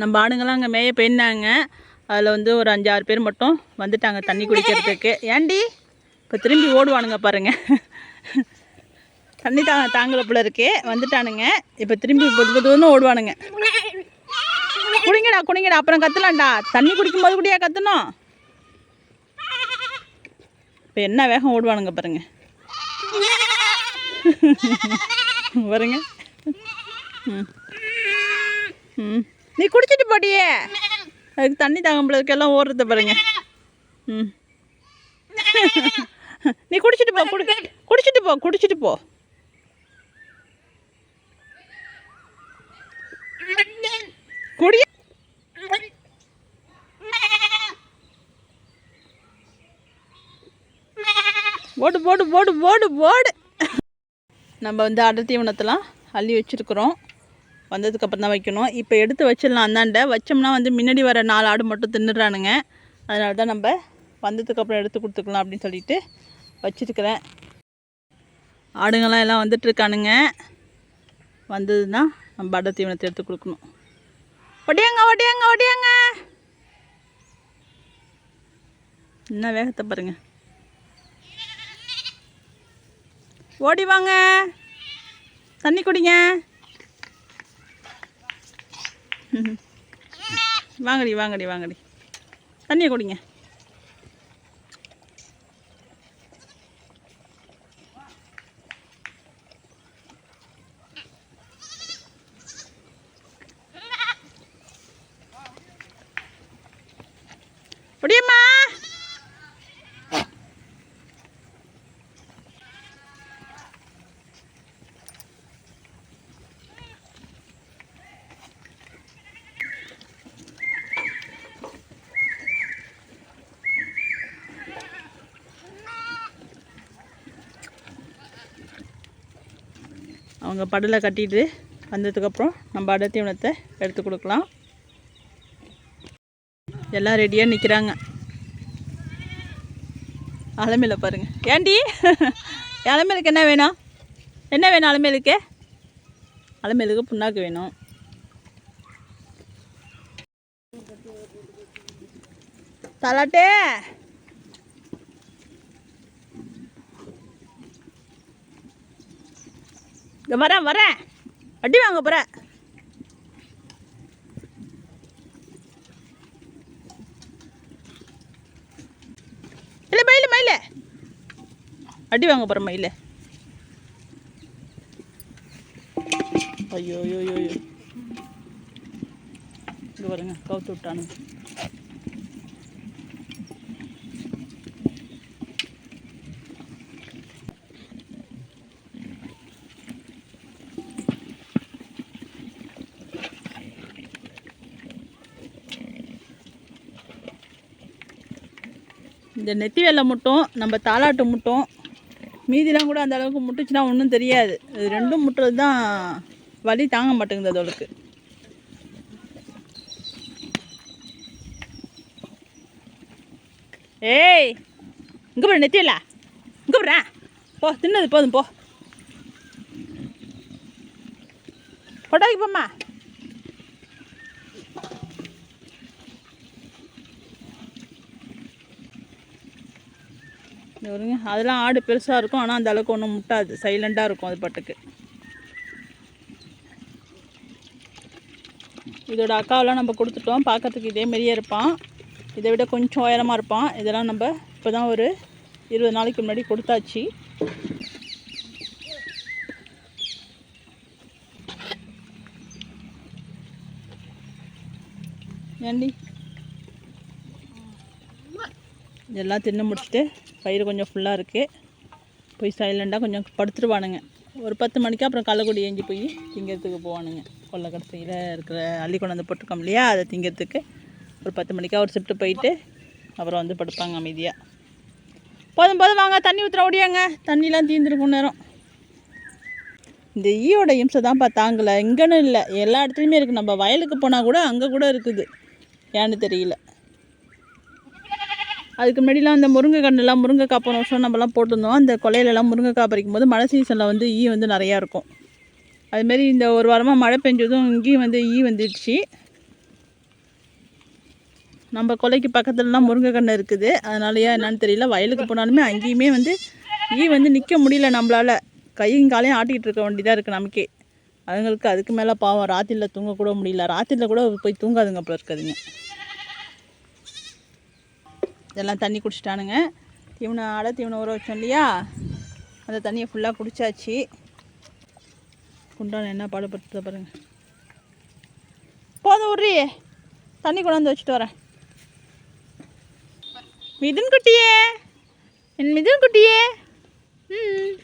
நம்ம ஆடுங்கள்லாம் அங்கே மேய போயிருந்தாங்க. அதில் வந்து ஒரு அஞ்சாறு பேர் மட்டும் வந்துட்டாங்க தண்ணி குடிக்கிறதுக்கு. ஏண்டி? இப்போ திரும்பி ஓடுவானுங்க பாருங்க. தண்ணி தா தாங்கல போல இருக்கே. வந்துட்டானுங்க. இப்போ திரும்பி புது புதுன்னு ஓடுவானுங்க. குடிங்கடா குடிங்கடா. அப்புறம் கத்துலாண்டா தண்ணி குடிக்கும்போது கூடியா கத்தணும்? இப்போ என்ன வேகம் ஓடுவானுங்க பாருங்க. பாருங்க. ம். ம். நீ குடிச்சிட்டு போடியே. அதுக்கு தண்ணி தாங்க எல்லாம் ஓடுறத பாருங்க. ம். நீ குடிச்சிட்டு போ குடி குடிச்சிட்டு போ குடிச்சிட்டு போ. குடி. போடு போடு போடு போடு போடு. நம்ம வந்து அடர் தீவனத்தெல்லாம் அள்ளி வச்சுருக்குறோம். வந்ததுக்கப்புறம் தான் வைக்கணும். இப்போ எடுத்து வச்சிடலாம் அந்தாண்ட. வச்சோம்னா வந்து முன்னாடி வர நாலு ஆடு மட்டும் தின்னுறானுங்க அதனால தான் நம்ம வந்ததுக்கப்புறம் எடுத்து கொடுத்துக்கலாம் அப்படின்னு சொல்லிட்டு வச்சுருக்கிறேன். ஆடுங்கள்லாம் எல்லாம் வந்துட்டுருக்கானுங்க வந்ததுன்னா நம்ம அடர் தீவனத்தை எடுத்து கொடுக்கணும். ஒடியாங்க ஒடியாங்க ஒடியாங்க என்ன வேகத்தை பாருங்க. ஓடி வாங்க. தண்ணி குடிங்க. வாங்கடி வாங்கடி வாங்கடி. தண்ணியை குடிங்க. முடியுமா அவங்க படலை கட்டிட்டு வந்ததுக்கப்புறம் நம்ம அடை தீவனத்தை எடுத்து கொடுக்கலாம். எல்லாம் ரெடியாக நிற்கிறாங்க அலமையில் பாருங்கள் ஏண்டி? அலமையிலுக்கு என்ன வேணும்? என்ன வேணும் அலமையிலுக்கு அலமையிலுக்கு புண்ணாக்கு வேணும். தலாட்டே! இங்கே வரேன் வரேன். அடி வாங்க போகிறேன் இல்லை மயில் மயில். அடி வாங்க போகிற மயில். ஐயோ ஐயோ ஐயோ இங்கே பாருங்க கவுத்து விட்டானு இந்த நெத்தி வெள்ளை முட்டும் நம்ம தாலாட்டு முட்டும் மீதிலாம் கூட அந்த அளவுக்கு முட்டுச்சுன்னா ஒன்றும் தெரியாது. இது ரெண்டும் முட்டுறது தான் வலி தாங்க மாட்டேங்குது அதோளுக்கு ஏய் இங்கே போற நெத்தி வெள்ளை. இங்கே போடுறேன் போ தின்னது போதும் போ. கொட்டாக்கி போம்மா. இங்க அதெல்லாம் ஆடு பெருசாக இருக்கும். ஆனால் அந்த அளவுக்கு ஒன்றும் முட்டாது. சைலண்டாக இருக்கும் அது பாட்டுக்கு. இதோட அக்காவெல்லாம் நம்ம கொடுத்துட்டோம். பார்க்கறதுக்கு இதே மாதிரியே இருப்பான். இதை விட கொஞ்சம் உயரமாக இருப்பான். இதெல்லாம் நம்ம இப்போ தான் ஒரு இருபது நாளைக்கு முன்னாடி கொடுத்தாச்சு. ஏண்டி? இதெல்லாம் தின்னு முடிச்சுட்டு பயிர் கொஞ்சம் ஃபுல்லாக இருக்குது போய் சைலண்டாக கொஞ்சம் படுத்துருவானுங்க. ஒரு பத்து மணிக்கு அப்புறம் கள்ளக்குடி ஏஞ்சி போய் திங்கிறதுக்கு போவானுங்க. கொள்ளக்கடைசியில் இருக்கிற அள்ளி கொண்டு வந்து போட்டிருக்கோம் இல்லையா அதை திங்கிறதுக்கு. ஒரு பத்து மணிக்கா ஒரு ஷிஃப்ட்டு போயிட்டு அப்புறம் வந்து படுப்பாங்க அமைதியாக போதும் போதும் வாங்க தண்ணி ஊற்றுற ஓடியாங்க. தண்ணிலாம் தீந்துருக்கும் நேரம். இந்த ஈயோட இம்சை தான்ப்பா தாங்கலை. இங்கேன்னு இல்லை. எல்லா இடத்துலையுமே இருக்குது நம்ம வயலுக்கு போனால் கூட அங்கே கூட இருக்குது. ஏன்னு தெரியல. அதுக்கு முன்னாடிலாம் அந்த முருங்கை கண்ணுலாம் முருங்கைக்காய் போன வருஷம் நம்மலாம் போட்டிருந்தோம். அந்த கொலையிலலாம் முருங்கைக்காய் பறிக்கும் போது மழை சீசனில் வந்து ஈ வந்து நிறையா இருக்கும். அதுமாரி இந்த ஒரு வாரமாக மழை பெஞ்சதும் இங்கேயும் வந்து ஈ வந்துடுச்சு. நம்ம கொலைக்கு பக்கத்துலலாம் முருங்கைக்கன்று இருக்குது. அதனாலயா என்னன்னு தெரியல. வயலுக்கு போனாலுமே அங்கேயுமே வந்து ஈ வந்து நிற்க முடியல நம்மளால். கையும் காலையும் ஆட்டிக்கிட்டு இருக்க வேண்டியதாக இருக்குது நமக்கே. அதுங்களுக்கு அதுக்கு மேலே பாவம். ராத்திரியில் தூங்கக்கூட முடியல. ராத்திரியில் கூட போய் தூங்காதுங்க அப்புறம் இருக்குதுங்க இதெல்லாம் தண்ணி குடிச்சிட்டானுங்க. தீவனை ஆட தீவன ஊற வச்சோம் இல்லையா? அந்த தண்ணியை ஃபுல்லாக குடிச்சாச்சு. குண்டான என்ன பாடுபடுத்த பாருங்கள் போதும் விட்றி தண்ணி கொண்டாந்து வச்சுட்டு வரேன். மிதுன் குட்டியே என் மிதுன் குட்டியே ம்